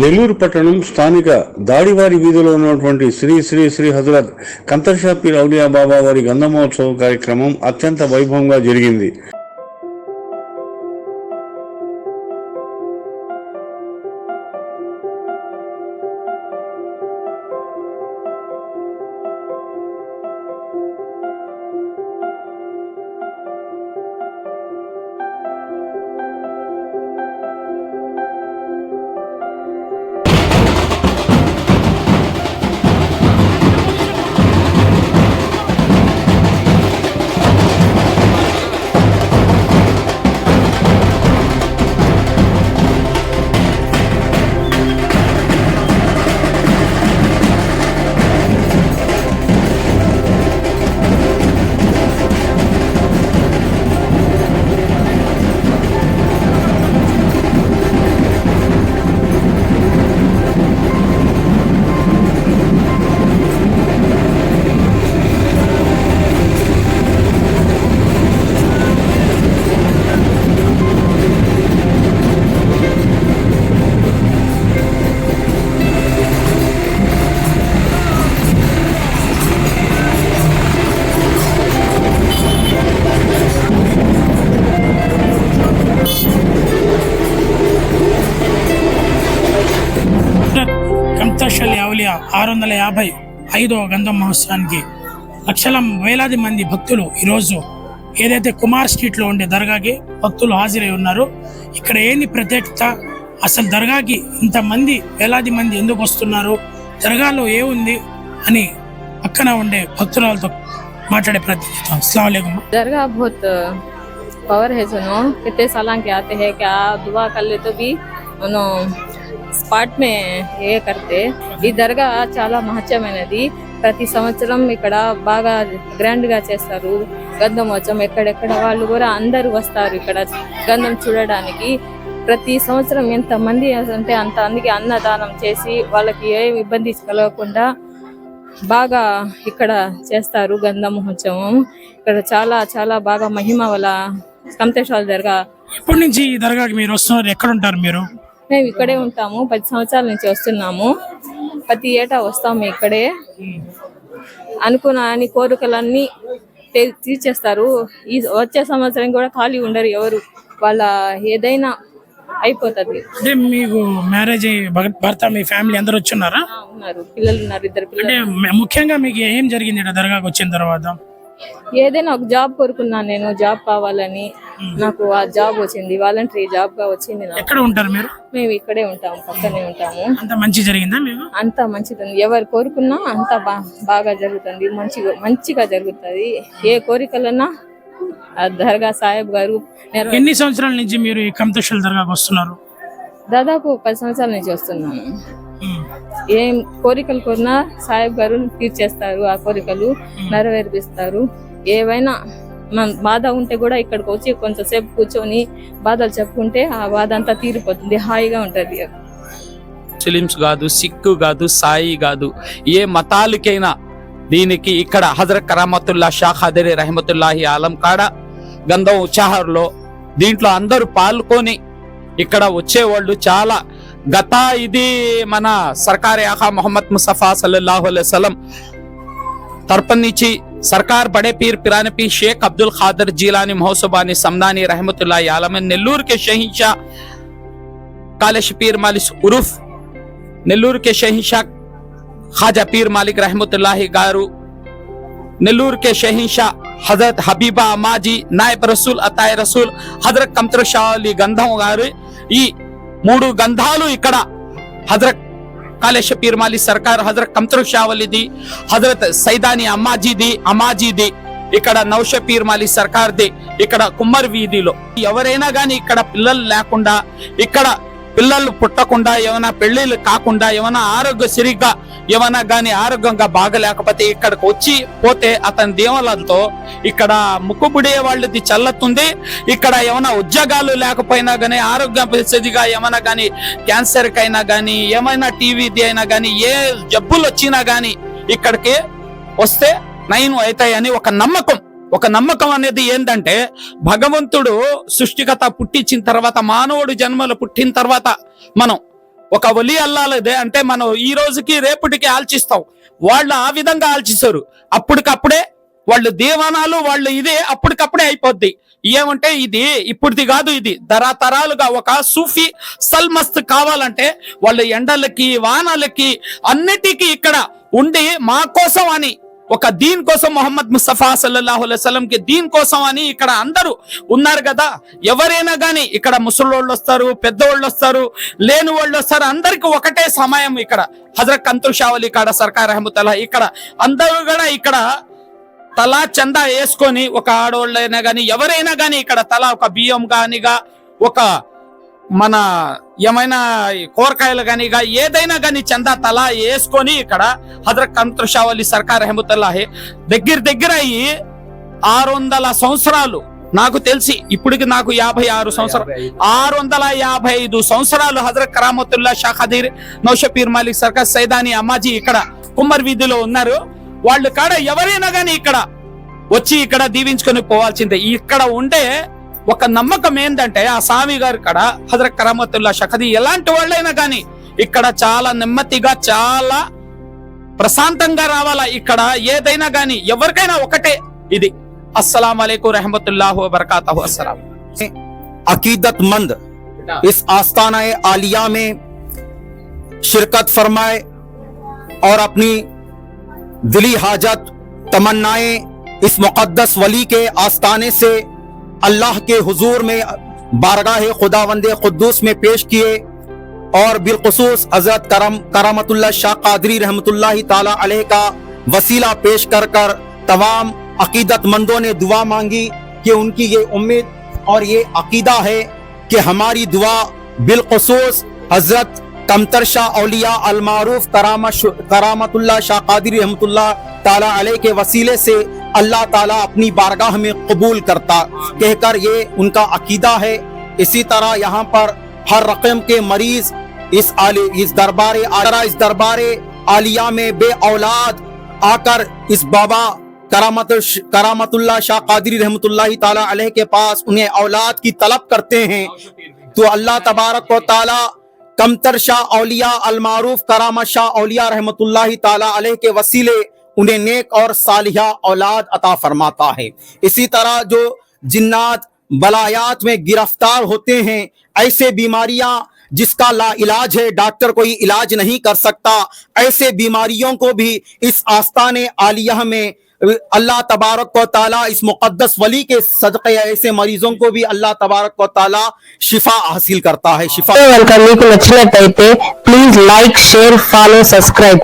నెల్లూరు పట్టణం స్థానిక దాడివారి వీధిలో ఉన్నటువంటి శ్రీ శ్రీ శ్రీ హజరత్ కంతర్షాపీర్ ఔలియా బాబా వారి గంధమహోత్సవ కార్యక్రమం అత్యంత వైభవంగా జరిగింది. ఆరు వందల యాభై ఐదవ గంధం మహోత్సవానికి లక్షల వేలాది మంది భక్తులు ఈరోజు ఏదైతే కుమార్ స్ట్రీట్లో ఉండే దర్గాకి భక్తులు హాజరై ఉన్నారు ఇక్కడ ఏంది ప్రత్యేకత అసలు దర్గాకి ఇంతమంది వేలాది మంది ఎందుకు వస్తున్నారు దర్గాలో ఏముంది అని పక్కన ఉండే భక్తురాలతో మాట్లాడే ప్రత్యేకత అస్సలం వాలేకుమ్ दरगाह बहुत पावर है सुनो कितने साल के आते हैं क्या दुआ कर ले तो भी उन्हों స్పాట్ మే ఏ కడితే ఈ దర్గా చాలా మహత్యమైనది. ప్రతి సంవత్సరం ఇక్కడ బాగా గ్రాండ్గా చేస్తారు గంధమోత్సవం ఎక్కడెక్కడ వాళ్ళు కూడా అందరూ వస్తారు ఇక్కడ గంధం చూడడానికి. ప్రతి సంవత్సరం ఎంత మంది అంటే అంత అందుకే అన్నదానం చేసి వాళ్ళకి ఏ ఇబ్బంది కలగకుండా బాగా ఇక్కడ చేస్తారు గంధ మహోత్సవం ఇక్కడ చాలా చాలా బాగా మహిమ వల్ల కంతేశ్వర దర్గా. ఎప్పటి నుంచి ఈ దర్గాకి మీరు వస్తున్నారు? ఎక్కడ ఉంటారు మీరు? మేము ఇక్కడే ఉంటాము. పది సంవత్సరాల నుంచి వస్తున్నాము. ప్రతి ఏటా వస్తాము ఇక్కడే. అనుకున్న అన్ని కోరికలన్నీ తీర్చేస్తారు. ఈ వచ్చే సంవత్సరం కూడా ఖాళీ ఉండరు ఎవరు. వాళ్ళ ఏదైనా అయిపోతుంది. అంటే మీకు మ్యారేజ్ భర్త మీ ఫ్యామిలీ అందరు వచ్చున్నారా? ఉన్నారు. పిల్లలు ఉన్నారు ఇద్దరు పిల్లలు. ముఖ్యంగా మీకు ఏం జరిగింది దర్గాకి వచ్చిన తర్వాత? ఏదైనా ఒక జాబ్ కోరుకున్నాను నేను జాబ్ కావాలని నాకు ఆ జాబ్ వచ్చింది వాలంటరీ జాబ్గా వచ్చింది నాకు. ఎక్కడ ఉంటారు మీరు? మేము ఇక్కడే ఉంటాము పక్కనే ఉంటాము. అంత మంచి జరిగిందా మీకు? అంత మంచిది ఎవరు కోరుకున్నా అంత బా బాగా జరుగుతుంది. మంచిగా మంచిగా జరుగుతుంది. ఏ కోరికలన్నా ఆ దర్గా సాహెబ్ గారు నెరవే- ఎన్ని సంవత్సరాల నుంచి మీరు ఈ కంతోషల్ దర్గాకి వస్తున్నారు? దాదాపు పది సంవత్సరాల నుంచి వస్తున్నాను. ఏం కోరికలు కోరినా సాహెబ్ గారు తీర్చేస్తారు ఆ కోరికలు నెరవేర్పిస్తారు. ఏవైనా మన బాధ ఉంటే కూడా ఇక్కడికి వచ్చి కొంచెంసేపు కూర్చొని బాధలు చెప్పుకుంటే ఆ బాధ అంతా తీరిపోతుంది హాయిగా ఉంటది. ముస్లిమ్స్ కాదు సిక్కు కాదు సాయి కాదు ఏ మతాలకైనా దీనికి ఇక్కడ హజరత్ కరామతుల్లా షా ఖాదరి రహమతుల్లాహి ఆలం కాడ గంధం ఉచాహర్లో దీంట్లో అందరూ పాల్గొని ఇక్కడ వచ్చేవాళ్ళు చాలా గత ఇది మన సర్కార్ యాహా మొహమ్మద్ ముస్తఫా సల్లల్లాహు అలైవలం తరపున నుంచి సర్కార్ బడే పీర్ పిరానపి షేక్ అబ్దుల్ ఖాదర్ జీలాని మహోసబాని సమ్దాని రహమతుల్లా యాలమ్ నెల్లూరు కే షహిషా کالش پیر مالک عرف نلور کے شہنشاہ خواجہ پیر مالک رحمت اللہ گارو نلور کے شہنشاہ حضرت حبیبہ اماجی نائب رسول عطائے رسول حضرت کمتر شاہ علی گارو یہ మూడు గంధాలు ఇక్కడ. హజరత్ కాలేశ పీర్మాలి సర్కార్ హజరత్ కంతర్ షా హజరత్ సైదాని అమ్మాజీది అమ్మాజీది ఇక్కడ నౌష పీర్మాలి సర్కార్ది ఇక్కడ కుమ్మర్ వీధిలో. ఎవరైనా గాని ఇక్కడ పిల్లలు లేకుండా ఇక్కడ పిల్లలు పుట్టకుండా ఏమైనా పెళ్ళిళ్ళు కాకుండా ఏమైనా ఆరోగ్య సరిగ్గా ఏమైనా కానీ ఆరోగ్యంగా బాగలేకపోతే ఇక్కడికి వచ్చి పోతే అతని దీవెనలతో ఇక్కడ ముక్కుబుడే వాళ్ళది చల్లతుంది ఇక్కడ ఏమైనా ఉద్యోగాలు లేకపోయినా కానీ ఆరోగ్య పరిస్థితిగా ఏమైనా కానీ క్యాన్సర్కి అయినా కానీ ఏమైనా టీవీది అయినా కానీ ఏ జబ్బులు వచ్చినా కానీ ఇక్కడికి వస్తే నయం అవుతాయని ఒక నమ్మకం. ఒక నమ్మకం అనేది ఏంటంటే భగవంతుడు సృష్టికత పుట్టించిన తర్వాత మానవుడు జన్మలు పుట్టిన తర్వాత మనం ఒక ఒలి అల్లాలదే అంటే మనం ఈ రోజుకి రేపటికి ఆల్చిస్తాం. వాళ్ళు ఆ విధంగా ఆల్చిస్తారు. అప్పటికప్పుడే వాళ్ళు దేవానాలు వాళ్ళు ఇదే అప్పటికప్పుడే అయిపోద్ది. ఏమంటే ఇది ఇప్పుడుది కాదు ఇది. తరతరాలుగా ఒక సూఫీ సల్మస్త్ కావాలంటే వాళ్ళు ఎండలకి వానలకి అన్నిటికీ ఇక్కడ ఉండి మా కోసం అని ఒక దీన్ కోసం మొహమ్మద్ ముస్తఫా సల్లల్లాహు అలైహి కి దీన్ కోసం అని ఇక్కడ అందరూ ఉన్నారు కదా. ఎవరైనా కానీ ఇక్కడ ముసలోళ్ళు వస్తారు పెద్దోళ్ళు వస్తారు లేని వాళ్ళు వస్తారు అందరికి ఒకటే సమయం ఇక్కడ. హజరత్ కంతుల్ షావలి కాడ సర్కార్ అహ్మతల్లా ఇక్కడ అందరూ కూడా ఇక్కడ తలా చందా వేసుకొని ఒక ఆడవాళ్ళైనా కానీ ఎవరైనా కానీ ఇక్కడ తలా ఒక బియ్యం కానిగా ఒక మన ఏమైనా కూరగాయలు గానిగా ఏదైనా గాని చందా తలా వేసుకొని ఇక్కడ హజరత్ కంతుల్ షావలి సర్కార్ అహ్మతుల్లాహి దగ్గర దగ్గర అయ్యి ఆరు వందల సంవత్సరాలు నాకు తెలిసి ఇప్పటికి నాకు యాభై ఆరు సంవత్సరాలు. ఆరు వందల యాభై ఐదు సంవత్సరాలు హజరత్ కరామతుల్లా షా ఖదీర్ నౌషపీర్ మాలిక్ సర్కస్ సైదాని అమ్మాజీ ఇక్కడ కుమ్మర్ వీధిలో ఉన్నారు. వాళ్ళు కాడ ఎవరైనా గానీ ఇక్కడ వచ్చి ఇక్కడ దీవించుకొని పోవాల్సిందే. ఇక్కడ ఉండే ఒక నమ్మకం ఏంటంటే ఆ స్వామి గారు ఇక్కడ హజర కరమతుల్లా షఖది ఎలాంటి వాళ్ళైనా కానీ ఇక్కడ చాలా నెమ్మదిగా చాలా ప్రశాంతంగా రావాలా ఇక్కడ ఏదైనా కానీ ఎవరికైనా ఒకటే ఇది అస్సలం అలైకు రహమతుల్లాహు బరకాత అస్సలం عقیدت مند اس آستانہ عالیہ میں شرکت فرمائے اور اپنی دلی حاجت تمنائیں اس مقدس ولی کے آستانے سے اللہ کے حضور میں بارگاہ خداوند قدوس میں پیش کیے اور بالخصوص حضرت کرم کرامت اللہ شاہ قادری رحمت اللہ تعالی علیہ کا وسیلہ پیش کر کر تمام عقیدت مندوں نے دعا مانگی کہ ان کی یہ امید اور یہ عقیدہ ہے کہ ہماری دعا بالخصوص حضرت کمتر شاہ اولیاء المعروف کرامت اللہ شاہ قادری رحمت اللہ تعالیٰ علیہ کے وسیلے سے اللہ تعالیٰ اپنی بارگاہ میں قبول کرتا۔ کہہ کر یہ ان کا عقیدہ ہے۔ اسی طرح یہاں پر ہر رقم کے مریض اس آلی اس دربار اس دربار عالیہ میں بے اولاد آ کر اس بابا کرامت کرامت اللہ شاہ قادری رحمت اللہ تعالیٰ علیہ کے پاس انہیں اولاد کی طلب کرتے ہیں۔ تو اللہ تبارک و تعالیٰ کمتر شاہ اولیاء المعروف کرامت شاہ اولیاء رحمت اللہ تعالیٰ علیہ کے وسیلے انہیں نیک اور صالحہ اولاد عطا فرماتا ہے۔ اسی طرح جو جنات بلایات میں گرفتار ہوتے ہیں، ایسے بیماریاں جس کا لا علاج ہے، ڈاکٹر کوئی علاج نہیں کر سکتا۔ ایسے بیماریوں کو بھی اس آستان عالیہ میں اللہ تبارک و تعالیٰ، اس مقدس ولی کے صدقے ایسے مریضوں کو بھی اللہ تبارک و تعالیٰ شفا حاصل کرتا ہے۔ شفا మీకు నచ్చినట్లయితే please like share follow subscribe